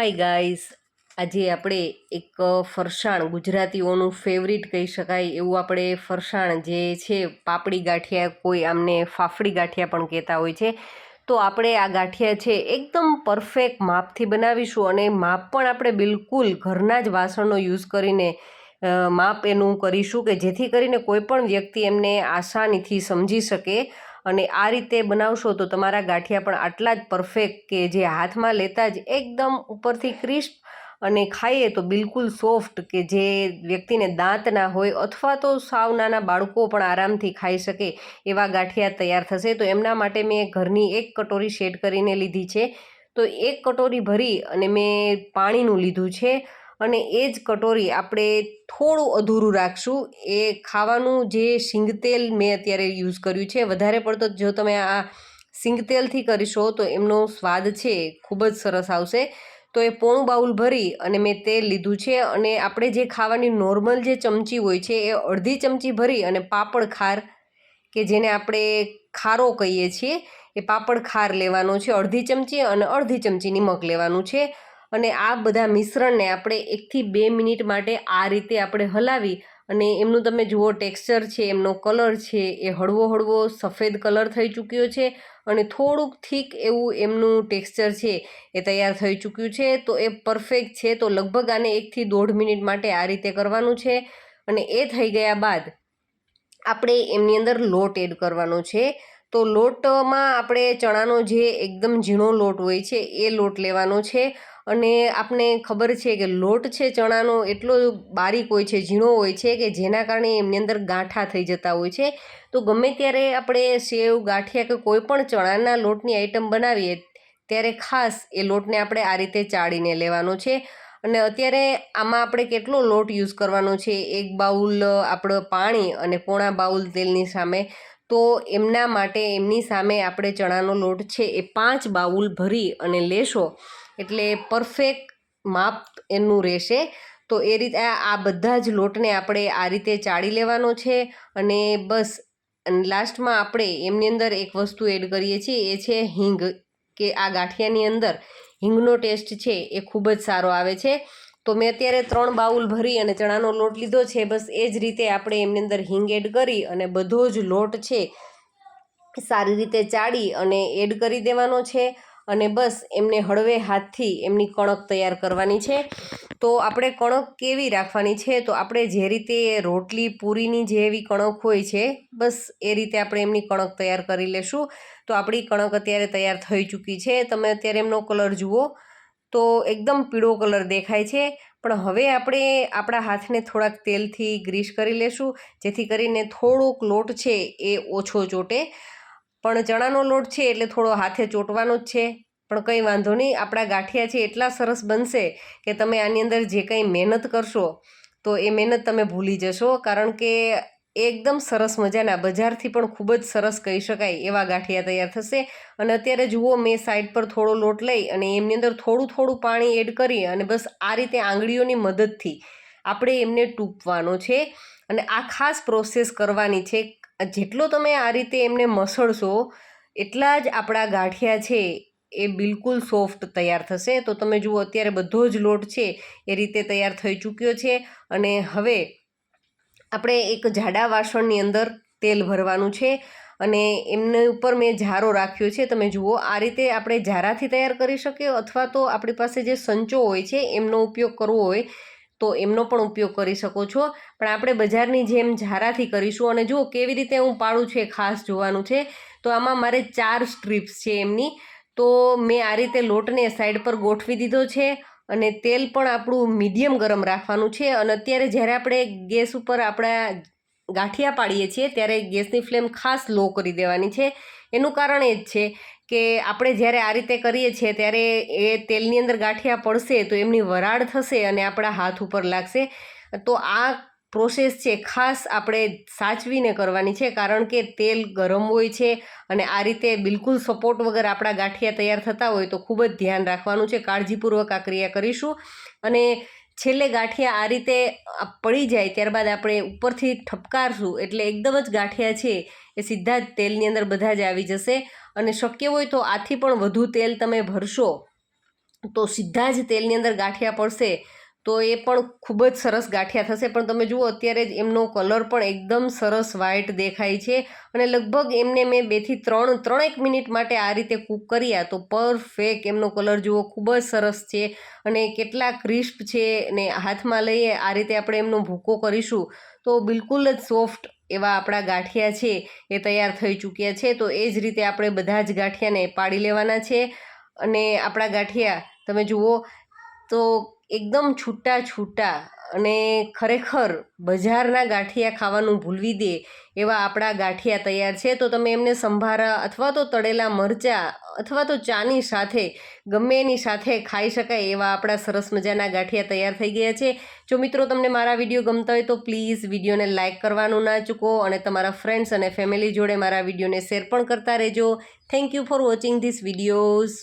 Hi guys આજે આપણે એક ફરસાણ, ગુજરાતીઓનું ફેવરિટ કહી શકાય એવું આપણે ફરસાણ જે છે, પાપડી ગાંઠિયા કોઈ આમને ફાફડી ગાંઠિયા પણ કહેતા હોય છે. તો આપણે આ ગાંઠિયા છે એકદમ પરફેક્ટ માપથી બનાવીશું અને માપ પણ આપણે બિલકુલ ઘરના જ વાસણનો યુઝ કરીને માપ એનું કરીશું કે જેથી કરીને કોઈ પણ વ્યક્તિ એમને આસાનીથી સમજી શકે. અને આ રીતે બનાવશો તો તમારા ગાંઠિયા પણ આટલા જ પરફેક્ટ કે જે હાથમાં લેતા જ એકદમ ઉપરથી ક્રિસ્પ અને ખાઈએ તો બિલકુલ સોફ્ટ કે જે વ્યક્તિને દાંત ના હોય અથવા તો સાવ નાના બાળકો પણ આરામથી ખાઈ શકે એવા ગાંઠિયા તૈયાર થશે. તો એમના માટે મેં ઘરની એક કટોરી શેડ કરીને લીધી છે. તો એક કટોરી ભરી અને મેં પાણીનું લીધું છે. અને એ જ કટોરી આપણે થોડું અધૂરું રાખશું. એ ખાવાનું જે સિંગતેલ મેં અત્યારે યુઝ કર્યું છે, વધારે પડતો જો તમે આ સિંગતેલથી કરીશો તો એમનો સ્વાદ છે ખૂબ જ સરસ આવશે. તો એ પોણું બાઉલ ભરી અને મેં તેલ લીધું છે અને આપણે જે ખાવાની નોર્મલ જે ચમચી હોય છે એ અડધી ચમચી ભરી અને પાપડ ખાર કે જેને આપણે ખારો કહીએ છીએ, એ પાપડ ખાર લેવાનો છે. અડધી ચમચી અને અડધી ચમચી નિમક લેવાનું છે. અને આ બધા મિશ્રણને આપણે એકથી બે મિનિટ માટે આ રીતે આપણે હલાવી અને એમનું તમે જુઓ ટેક્સચર છે, એમનો કલર છે, એ હળવો હળવો સફેદ કલર થઈ ચૂક્યો છે અને થોડુંક થીક એવું એમનું ટેક્સચર છે એ તૈયાર થઈ ચૂક્યું છે. તો એ પરફેક્ટ છે, તો લગભગ આને એકથી દોઢ મિનિટ માટે આ રીતે કરવાનું છે અને એ થઈ ગયા બાદ આપણે એમની અંદર લોટ એડ કરવાનો છે. તો લોટમાં આપણે ચણાનો જે એકદમ ઝીણો લોટ હોય છે, એ લોટ લેવાનો છે. અને આપને ખબર છે કે લોટ છે ચણાનો એટલો બારીક હોય છે, ઝીણો હોય છે કે જેના કારણે એમની અંદર ગાંઠા થઈ જતા હોય છે. તો ગમે ત્યારે આપણે સેવ, ગાંઠિયા કે કોઈ પણ ચણાના લોટની આઈટમ બનાવીએ, ત્યારે ખાસ એ લોટને આપણે આ રીતે ચાળીને લેવાનો છે. અને અત્યારે આમાં આપણે કેટલો લોટ યુઝ કરવાનો છે? એક બાઉલ આપણો પાણી અને પોણા બાઉલ તેલની સામે. તો એમના માટે એમની સામે આપણે ચણાનો લોટ છે એ પાંચ બાઉલ ભરી અને લેશો એટલે પરફેક્ટ માપ એનું રહેશે. તો એ રીતે આ બધા જ લોટને આપણે આ રીતે ચાળી લેવાનો છે અને બસ લાસ્ટમાં આપણે એમની અંદર એક વસ્તુ એડ કરીએ છીએ, એ છે હિંગ. કે આ ગાંઠિયાની અંદર હિંગનો ટેસ્ટ છે એ ખૂબ જ સારો આવે છે. તો મેં અત્યારે ત્રણ બાઉલ ભરી અને ચણાનો લોટ લીધો છે. બસ એ જ રીતે આપણે એમની અંદર હિંગ એડ કરી અને બધો જ લોટ છે સારી રીતે ચાળી અને એડ કરી દેવાનો છે અને બસ એમને હળવે હાથથી એમની કણક તૈયાર કરવાની છે. તો આપણે કણક કેવી રાખવાની છે? તો આપણે જે રીતે રોટલી પૂરીની જેવી કણક હોય છે, બસ એ રીતે આપણે એમની કણક તૈયાર કરી લેશું. તો આપણી કણક અત્યારે તૈયાર થઈ ચૂકી છે. તમે અત્યારે એમનો કલર જુઓ. તો એકદમ પીળો કલર દેખાય છે. પણ હવે આપણે આપણા હાથને થોડાક તેલથી ગ્રીસ કરી લેશું, જેથી કરીને થોડોક લોટ છે એ ઓછો ચોટે. પણ ચણાનો લોટ છે એટલે થોડો હાથે ચોંટવાનો જ છે. પણ કંઈ વાંધો નહીં, આપણા ગાંઠિયા છે એટલા સરસ બનશે કે તમે આની અંદર જે કંઈ મહેનત કરશો, તો એ મહેનત તમે ભૂલી જશો. કારણ કે એકદમ સરસ મજાના, બજારથી પણ ખૂબ જ સરસ કહી શકાય એવા ગાંઠિયા તૈયાર થશે. અને અત્યારે જુઓ મેં સાઈડ પર થોડો લોટ લઈ અને એમની અંદર થોડું થોડું પાણી એડ કરી અને બસ આ રીતે આંગળીઓની મદદથી આપણે એમને ટૂંપવાનો છે. અને આ ખાસ પ્રોસેસ કરવાની છે. જેટલો તમે આ રીતે એમને મસળશો, એટલા જ આપણા ગાંઠિયા છે એ બિલકુલ સોફ્ટ તૈયાર થશે. તો તમે જુઓ અત્યારે બધો જ લોટ છે એ રીતે તૈયાર થઈ ચૂક્યો છે. અને હવે આપણે એક જાડા વાસણની અંદર તેલ ભરવાનું છે અને એમને ઉપર મેં ઝારો રાખ્યો છે. તમે જુઓ, આ રીતે આપણે ઝારાથી તૈયાર કરી શકીએ અથવા તો આપણી પાસે જે સંચો હોય છે, એમનો ઉપયોગ કરવો હોય તો એમનો પણ ઉપયોગ કરી શકો છો. પણ આપણે બજારની જેમ ઝારાથી કરીશું અને જુઓ કેવી રીતે હું પાડું છું એ ખાસ જોવાનું છે. તો આમાં મારે ચાર સ્ટ્રીપ્સ છે એમની. તો મેં આ રીતે લોટને સાઈડ પર ગોઠવી દીધો છે. અને તેલ પણ આપણું મીડિયમ ગરમ રાખવાનું છે. અને અત્યારે જ્યારે આપણે ગેસ ઉપર આપણા ગાંઠિયા પાડીએ છીએ, ત્યારે ગેસની ફ્લેમ ખાસ લો કરી દેવાની છે. એનું કારણ એ જ છે કે આપણે જ્યારે આ રીતે કરીએ છીએ, ત્યારે એ તેલની અંદર ગાંઠિયા પડશે તો એમની વરાળ થશે અને આપણા હાથ ઉપર લાગશે. તો આ પ્રોસેસ છે ખાસ આપણે સાચવીને કરવાની છે, કારણ કે તેલ ગરમ હોય છે અને આ રીતે બિલકુલ સપોર્ટ વગર આપણા ગાંઠિયા તૈયાર થતા હોય તો ખૂબ જ ધ્યાન રાખવાનું છે, કાળજીપૂર્વક આ ક્રિયા કરીશું. અને છેલ્લે ગાંઠિયા આ રીતે પડી જાય ત્યારબાદ આપણે ઉપરથી ઠપકારશું, એટલે એકદમ જ ગાંઠિયા છે એ સીધા જ તેલની અંદર બધા જ આવી જશે. અને શક્ય હોય તો આથી પણ વધુ તેલ તમે ભરશો તો સીધા જ તેલની અંદર ગાંઠિયા પડશે. તો એ પણ ખૂબ જ સરસ ગાંઠિયા થશે. પણ તમે જુઓ, અત્યારે જ એમનો કલર પણ એકદમ સરસ વ્હાઇટ દેખાય છે અને લગભગ એમને મેં બેથી ત્રણ, ત્રણેક મિનિટ માટે આ રીતે કૂક કર્યા તો પરફેક્ટ એમનો કલર જુઓ, ખૂબ જ સરસ છે અને કેટલા ક્રિસ્પ છે ને હાથમાં લઈએ, આ રીતે આપણે એમનો ભૂકો કરીશું તો બિલકુલ જ સોફ્ટ એવા આપણા ગાંઠિયા છે, એ તૈયાર થઈ ચૂક્યા છે. તો એ જ રીતે આપણે બધા જ ગાંઠિયાને પાડી લેવાના છે અને આપણા ગાંઠિયા, તમે જુઓ, તો એકદમ છૂટા છૂટા અને ખરેખર બજારના ગાંઠિયા ખાવાનું ભૂલવી દે એવા આપણા ગાંઠિયા તૈયાર છે, તો તમે એમને સંભારા અથવા તો તળેલા મરચાં અથવા તો ચાની સાથે, ગમે એની સાથે ખાઈ શકાય એવા આપણા સરસ મજાના ગાંઠિયા તૈયાર થઈ ગયા છે. જો મિત્રો તમને મારા વીડિયો ગમતા હોય તો પ્લીઝ વિડીયોને લાઇક કરવાનું ના ચૂકો અને તમારા ફ્રેન્ડ્સ અને ફેમિલી જોડે મારા વિડીયોને શેર પણ કરતા રહેજો. Thank you for watching this videos.